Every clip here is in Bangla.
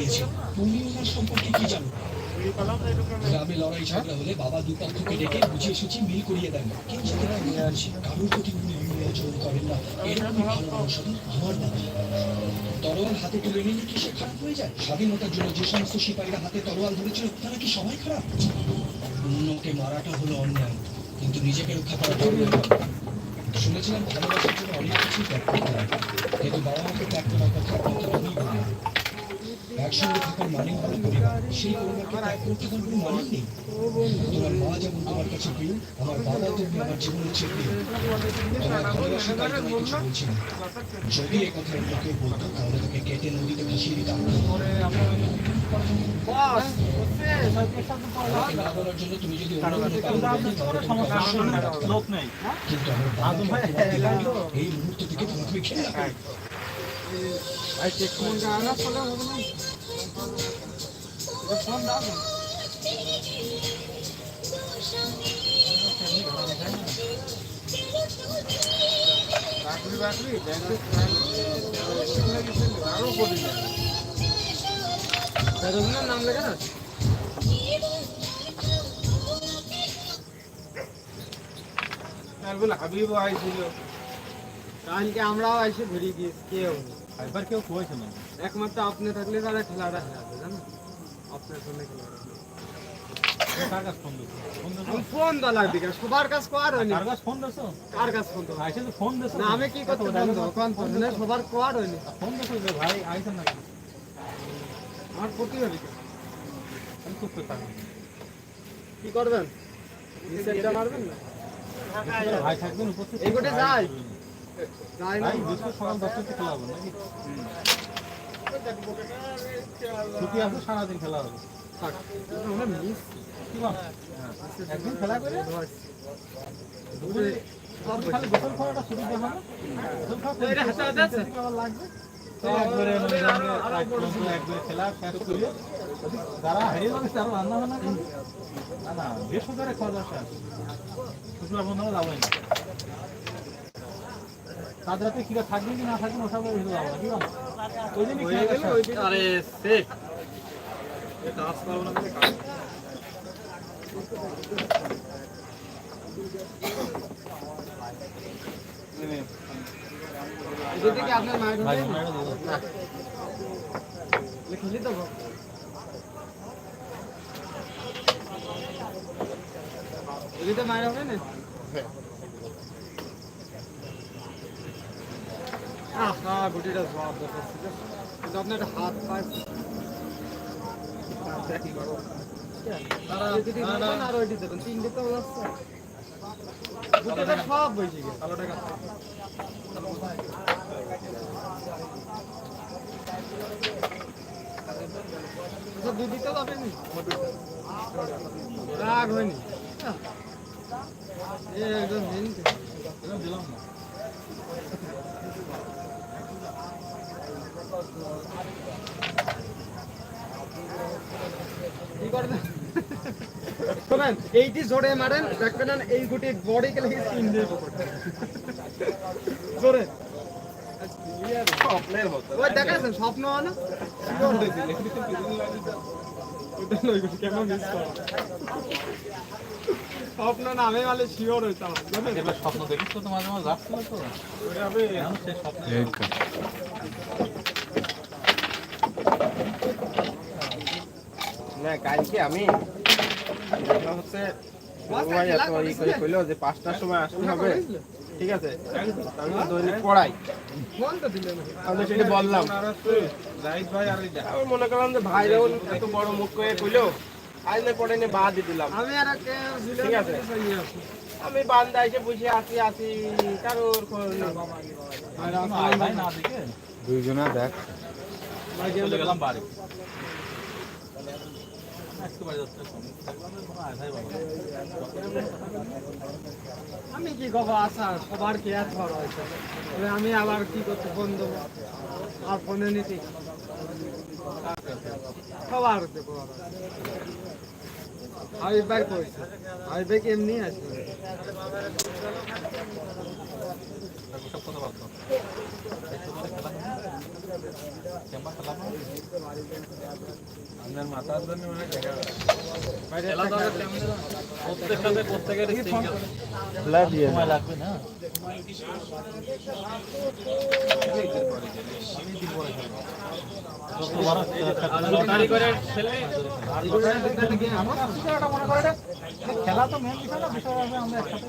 গিয়েছে। তুমি ওনার সম্পর্কে কি জানো? গ্রামে লড়াই ঝগড়া হলে বাবা দুপক্ষকে ডেকে বুঝিয়ে মিল করিয়ে দেন। কিন্তু কারোর প্রতি উনি করেন না। ভালো আমার তরোয়াল হাতে তুলে নিলে কি সে খারাপ হয়ে যায়? স্বাধীনতার জন্য যে সমস্ত সিপাহীরা হাতে তরোয়াল ধরেছিল, তারা কি সবাই খারাপ? অন্যকে মারাটা হলো অন্যায়, কিন্তু নিজেকে রক্ষা অন্যায়। নয়। শুনেছিলাম ভালোবাসার জন্য অনেক কিছু ত্যাগ করতে হয়, কিন্তু বাবা মাকে ত্যাগ করার কথা। একসঙ্গে থাকার মানে হলো পরিবার সেই পরিবারকে ত্যাগ করে থাকার কোনো মানে নেই। তোমার মা যেমন তোমার কাছে প্রিয় আমার বাবা তুমি আমার জীবনের চেয়ে প্রিয় তোমার ভালোবাসা তাই তোমায় কিছু বলছি না। যদি এ কথা অন্য কেউ বলতো তাহলে তোকে কেটে নদীতে ভাসিয়ে দিতাম। না জন্য তুমি যদি অন্য কোনো কারণ বলতে তাহলে তোমাকে অবশ্যই রাখতাম। লোক নেই। কিন্তু আমার বাবাকে তোমার দিলাম, এই মুহূর্ত থেকে তোমাকে নাম লেখা না বলে হাবিব আইছিল কালকে আমরাও এসে ঘুরিয়ে গিয়েছি কেউ একবার কেউ কয়েছে না। একমাত্র আপনি থাকলে তারা খেলাটা খেলাবে জানো? আমি কি করতে সবার কোয়ার হয়নি। ভাই আইছেন না আমার প্রতিভাবী আমি চুপ কি করবেন? রিসেটটা মারবেন না? ভাই থাকবেন উপস্থিত এই গোটে যাই। যাই না। সকাল দশটাতে খেলা হবে নাকি? ছুটি আছে সারাদিন খেলা হবে। বল? একদিন খেলা করে? খালি গোসল করাটা শুরু দেওয়া হয় গোসল খাওয়া করে লাগবে? একবারে মানে একবারে খেলা শেষ করিয়ে যারা হারিয়ে যাবে তারা রান্না বান্না না না বৃহস্পতিবারে খাওয়া দাওয়া শেষ। শুক্রবার বন্ধুরা যাবোই না। তাদের রাতে কিরা থাকবে কি না থাকবে ওসব ভেবে যাব না কি বল? ওই দিনই খেলাটা ওই দিন আরে সে কাজ করব না কাজ। এদিকে থেকে আপনার মায়ের তো এদিকে মায়ের হবে না? আহা গুটিটা সব দরকার ছিল কিন্তু আপনার হাত পায় আর ওইটি দেবেন তিনটে তো যাচ্ছে গুটিটা সব বসে গেছে। ভালো টাকা। আচ্ছা দুই দিতে যাবে নি রাগ হয়নি। একদম দিলাম না কি করবেন শোনেন এইটি জোরে মারেন দেখবেন এই গুটি বডি কে লেগে তিন দিয়ে জোরে। স্বপ্ন না? স্বপ্ন আমি মানে শিওর হইতাম। এবার স্বপ্ন দেখিস তো তোমার মাঝে মাঝে যাচ্ছিল তো। কালকে আমি হচ্ছে সবাই এত ই করে কইলো যে পাঁচটার সময় আসতে হবে। ঠিক আছে? আমি দৈনিক পড়াই। সেটা বললাম। মনে করলাম যে ভাই যখন এত বড় মুখ করে কইলো পড়ে নিয়ে বাদ দিলাম। আমি আর কে ঠিক আছে। আমি বান্দা এসে বসে আছি আছি। কারোর দুইজনা দেখ। গেলাম বাড়ি। আমি কি কব আশা সবার কেয়ার করা হয়েছে? আমি আবার কি করতে, ফোন দেবো? আর ফোনে নিতে সবার দেবো এমনি খেলা তো মেন বিষয় না? বিষয় আমরা একসাথে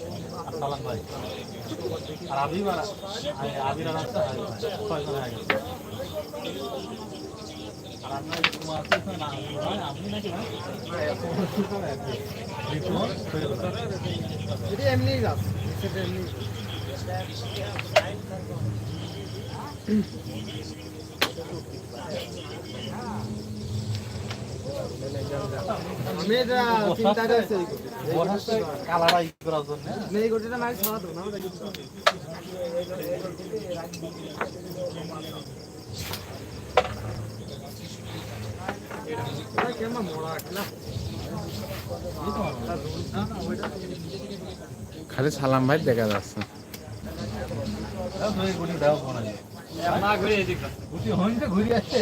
সালাম ভাই আর আবির আবির আর হাই ছয়জন হয়ে গেছে আর চিন্তা করছি। খেলা সালাম ভাই দেখা যাচ্ছে। ঘুরে আসছে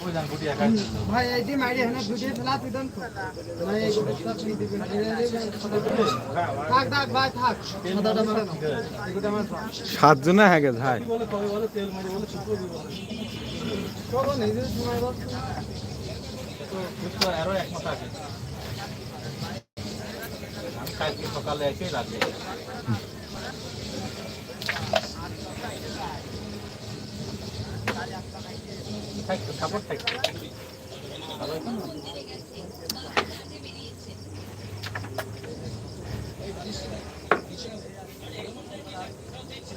ভাই এই যে মাইরে হ্যাঁ দুটি ফেলা তুই দেন মানে এই গোটা তুই দিবি থাক থাক ভাই থাক। সাদাটা মারে না এগুলো আমার সাতজনে হয়ে গেছে ভাই বলে কবে বলে তেল মারি বলে শুকনো দিব চলো নিজের সময় বল তো বুঝতে আরও এক মাস আগে কালকে সকালে এসে রাখব থাকতো, সাপোর্ট থাকতো?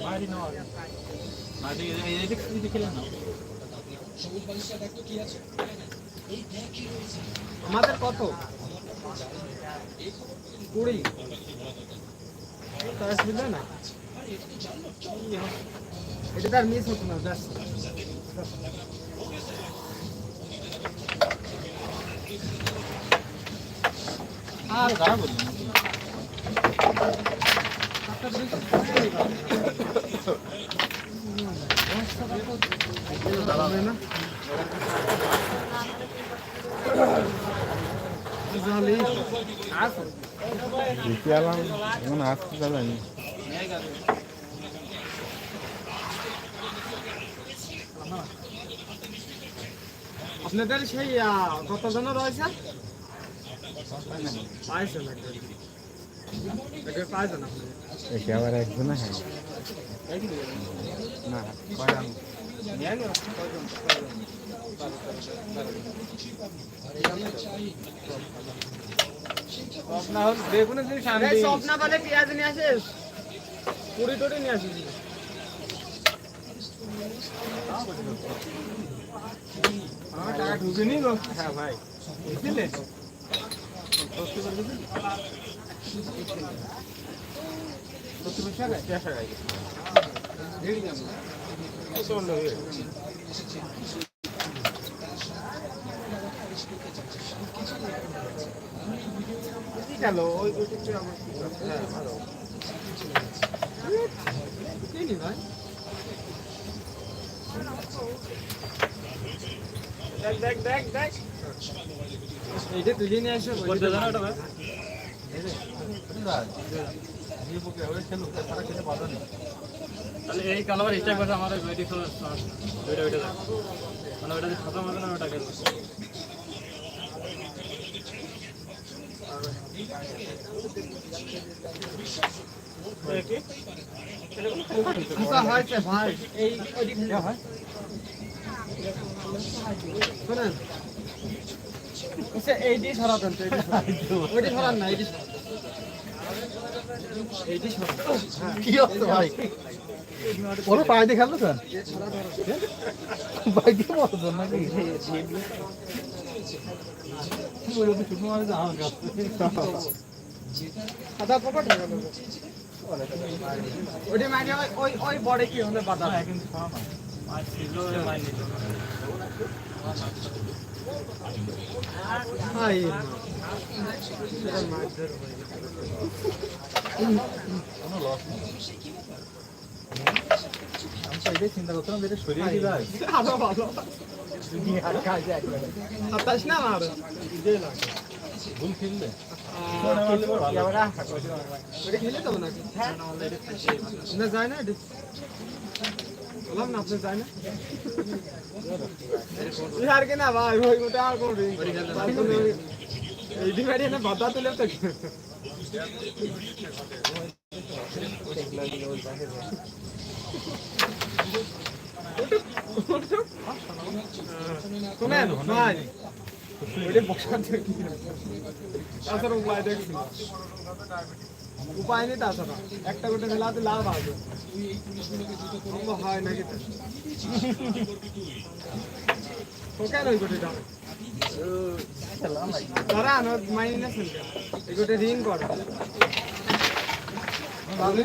মারি নাও এই- এদিক এদিক খেলে আমাদের কত? কুড়ি। তার বুঝলে না? এটা তার মিস হতো না ব্যাস আর দাঁড়া বলি দাঁড়াবে না জানি আসো আপনাদের সেই কতজন রয়েছে পাইছেন একজন পাইছেন আপনাদের একে আবার একজনে হ্যাঁ না কয়জন বেগুনে জিনিস আনবি স্বপ্না বলে পেঁয়াজ নিয়ে আসিস পুরি টুরি নিয়ে আসিস টাকা ঢুকে হ্যাঁ ভাই বুঝলে গেল ওই ওইটা আমার হ্যাঁ ভালো ভাই দেখ দেখ দেখ দেখ। এইটা তুলে নিয়ে আসো বলতে জানো এটা ভাই। তাহলে এই কালার স্টাইল করে আমাদের ওইটি তো ওইটা ওইটা মানে ওইটা না ওটা হয়েছে ভাই এই হয়? এইটি সরাতেন এইটি। ওইটি সরান না এইটি সরান। কি হচ্ছে ভাই ওরা পায়ে দিয়ে খেললো স্যার পায়ে দিয়ে মতো নাকি আধা পকেট হয়ে গেল ওইটা মানে ওই ওই বড়ে কি হলে বাধা কিন্তু খাওয়া না মাছ ছিল মাছ নিত হাই কোনো লস নেই আমি তো এটাই চিন্তা করছিলাম যে এটা সরিয়ে দিলে হয়। আরও ভালো সাতাশ না আমার ভুল খেললে ওটা খেলে যাব নাকি না যায় না আর কি না ভাই ওই ওটা আর করবি এই ডিমারি না বাধা তুলে তো শোনেন ভাই ওইটা বসার তাছাড়া উপায় দেখছি উপায় নেই তাছাড়া একটা গোটে মেলাতে লাভ সম্ভব হয় নাকি তো? ওই গোটেটা? দাঁড়ান ওর মাইনেছেন এই গোটে রিং করো।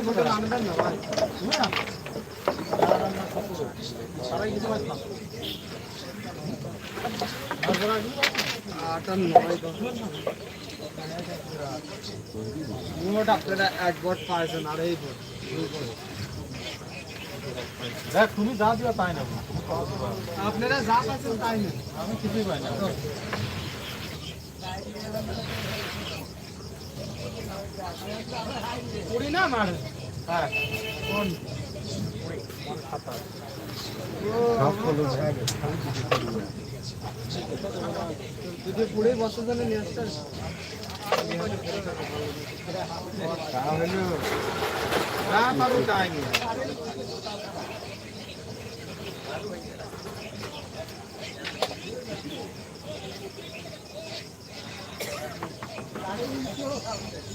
গোটে আনবেন না কিছু পাইছ না আট আর নয়, দশ। মোট আপনারা এক বট পাইছেন আর এই বট। দেখ তুমি যা দিবা তাই না। আপনারা যা পাইছেন তাই নেন। আমি কিছুই পাই না। না মার? হ্যাঁ। কোন যদি পুড়ে বছর জন্য নিয়ে আসতে না পাবো তাই নিয়ে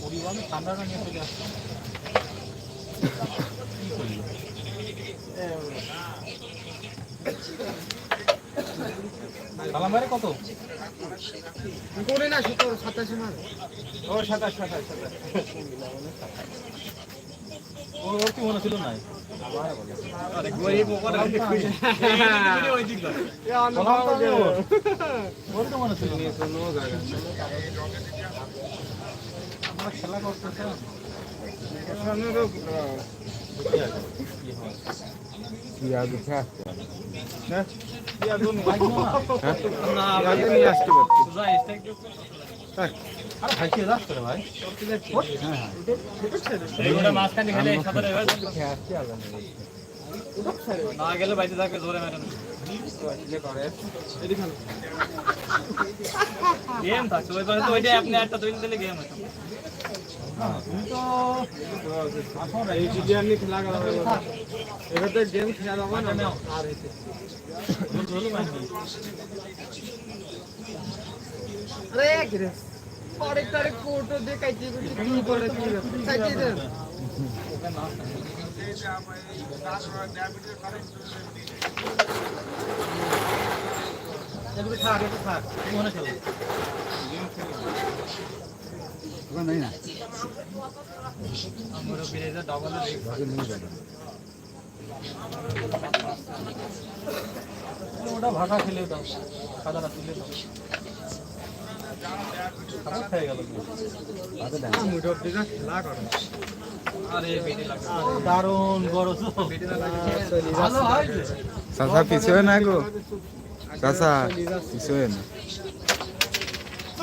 পরিবার ঠান্ডাটা নিয়ে চলে আসছে কি করলি? সালাম কত? করি না সত্তর সাতাশে মার ও সাতাশ সাতাশ সাতাশ। ও ওর কি মনে ছিল নাই? মনে খেলা করতেছিলাম না। গেলে বাইতে থাকবে ধরে মেরে গেম থাকছে, ওই তো ওইটা আপনি একটা তৈরি দিলে গেম হতো না, তুমি তো আসো না, এই এই যদি আমি খেলা করা হবে এবার তো গেম খেলা যাব না আর হইতে ভুল হলো মানে। আরে কি করে কি চাইছি দেন থাক থাক মনে খেলো ওটা ভাষা খেলে দাও খাদাটা তুলে দাও। হয়ে দারুণ বড় চাচা পিছনে না গো? চাচা পিছনে না আপনি বাধা দেন পয়েন্ট আমার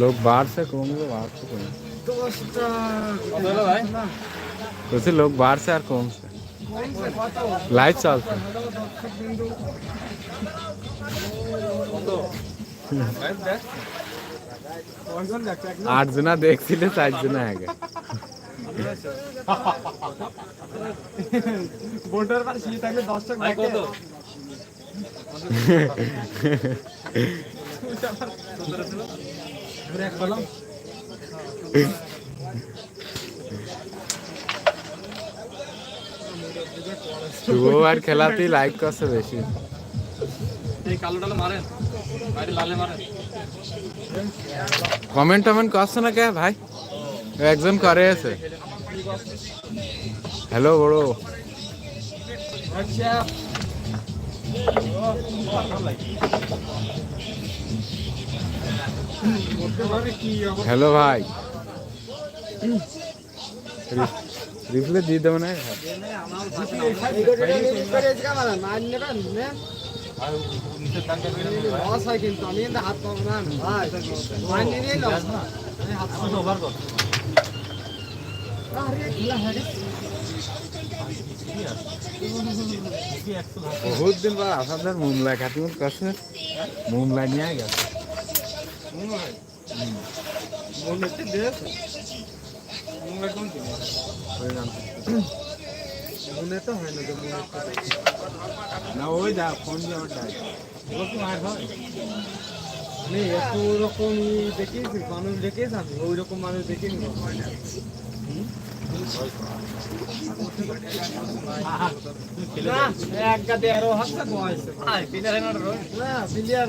লোক বাড়ছে কমবে বাড়ছে কমবে দশটা কত হলো ভাই বলছি লোক বাড়ছে আর কমছে কমছে কত লাইভ চলছে পনেরো দর্শক বিন্দু লাইভ দেখ কয়জন দেখছে এক আট জনা দেখছিল চার জনা আগে বোর্ডের পাশে শুয়ে থাকলে দর্শক ভাই দেখে কত ব্রেক করলাম শুভ আর খেলাতেই লাইক করছে বেশি। এই কালো মারেন। বাইরে লালে মারেন। কমেন্ট টমেন্ট করছে না কে ভাই? একজন করে আছে। হ্যালো বড়। আচ্ছা হ্যালো ভাই। রিপ্লে দিয়ে দেবো না? বহুত দিন পর আপনাদের মুমলা খাতিমত করছে মুমলা নিয়ে গেছে। মনে মনে তো হয় না যে মনে না ওই যা ফোন দিয়ে আমার ডাক এগুলো কি হয় আমি এত রকম দেখিয়েছি মানুষ দেখিয়েছি আমি ওই রকম মানুষ দেখিনি এক গাদে আরও হাসতে বয়স। না বিলিয়ার আরে প্লেয়ার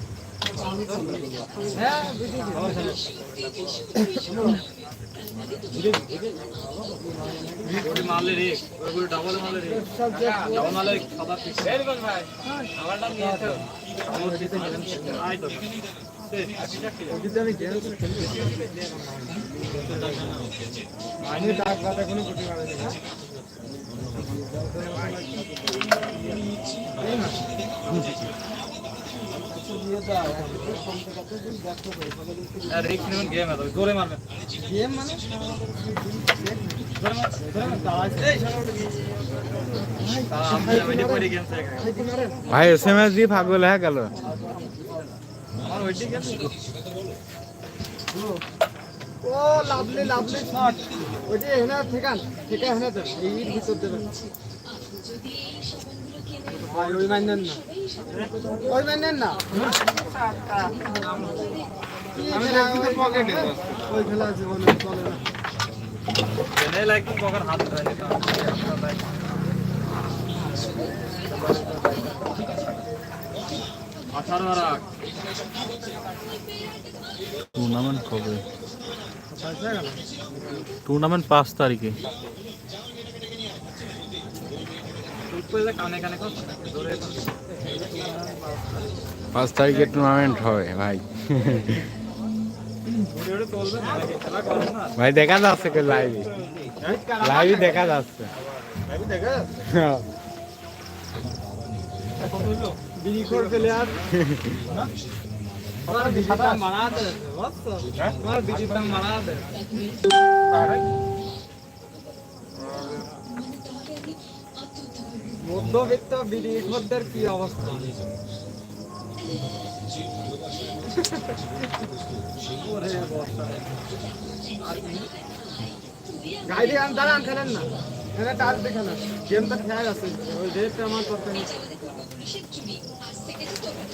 মারলে রে ডাবল মারলে রে ডাবল মারলে ভেরি ভাই আমার নাম নিয়েছে আমার তো আমি ভাই এস এম এস দিয়ে পাগল হয়ে গেল। ও লাভলি লাভলি শট ওইটি হেনা ঠেকান ঠেকা হেনা দেন এই ভিতর দেবেন ওই মান নেন না। না ওই খেলা আছে চলে না টুর্নামেন্ট কবে টুর্নামেন্ট পাঁচ তারিখে কানে কানে পাঁচ তারিখে টুর্নামেন্ট হবে ভাই। ভাই, দেখা যাচ্ছে লাইভে লাইভে দেখা যাচ্ছে। হ্যাঁ। বিড়ি করে ফেলে আর আমার বিড়ির দাম বাড়া দে বুঝছ আমার বিড়ির দাম বাড়া দে মধ্যবিত্ত বিড়ি খদ্দের কি অবস্থা? ওরে বর্ষা। গাড়ি আন দাঁড়ান খেলেন না? এখানে টাচ দেখে না। গেমটা খেয়াল আছে। ওই রেটটা আমার দরকার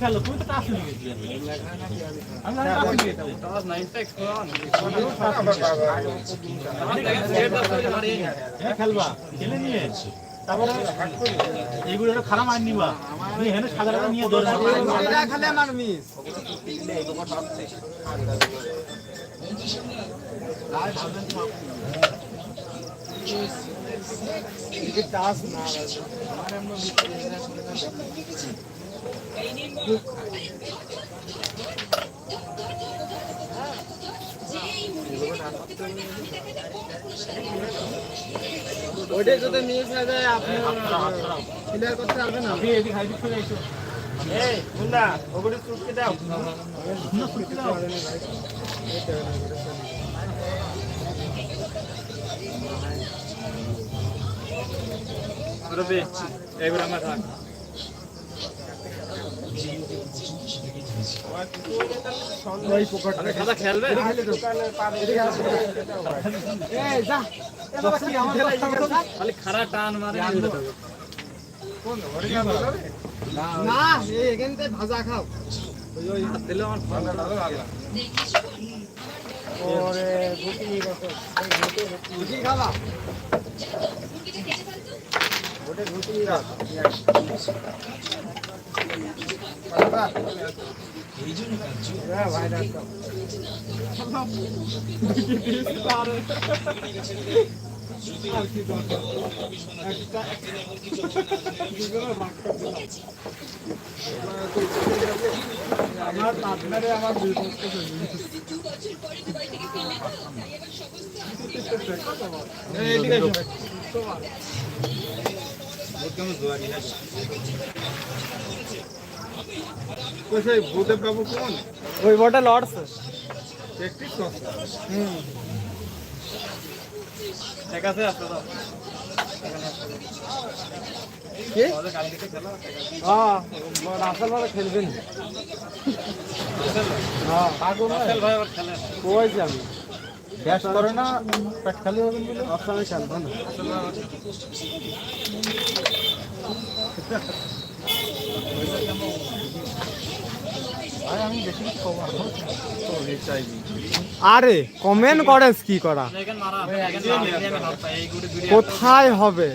খেলো। হ্যাঁ খেলবা খেলে নিয়ে তারপরে এইগুলো একটা খারাপ মার নিবা। নিয়ে হেনে সাদা নিয়ে আমার মিস ওইটা যদি মিস হয়ে যায় আপনি ক্লিয়ার করতে পারবেন না। এদিকে হাইব্রিড চলে এসো এই মুন্না ওগুলো চুটকে দাও। না সুতি দাও। মুরব্বি, এইগুলো আমার। আপনি খেলবে? খালি টান মারে। না এখান ভাজা খাও দিলে আমার ওরে গুটি কত গুটি খাবা ওটা গুটি এই জন্য কার্য ভাই ডাক্তার আমার পার্টনারে আমার দুই পক্ষ ওই বটা লড়ছে। ঠিক আছে আসতে কি? হ্যাঁ রাসেল ভাবে খেলবেন। হ্যাঁ। রাসেল ভাই আবার খেলে কইছি আমি ব্যাস করে না পেট খালি হবে বলে অপশনে খেলব না। আরে কমেন্ট করেস কি করা? কোথায় হবে?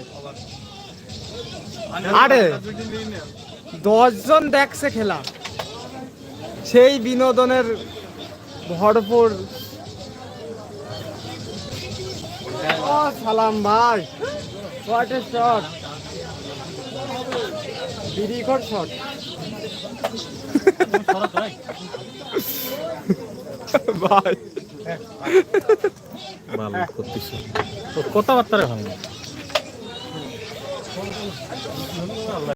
আরে দশজন দেখছে খেলা। সেই বিনোদনের ভরপুর ও সালাম ভাই। হোয়াট এ শট বিরিখর শট ভাই। ভালো করতেছ। কথাবার্তা ভালো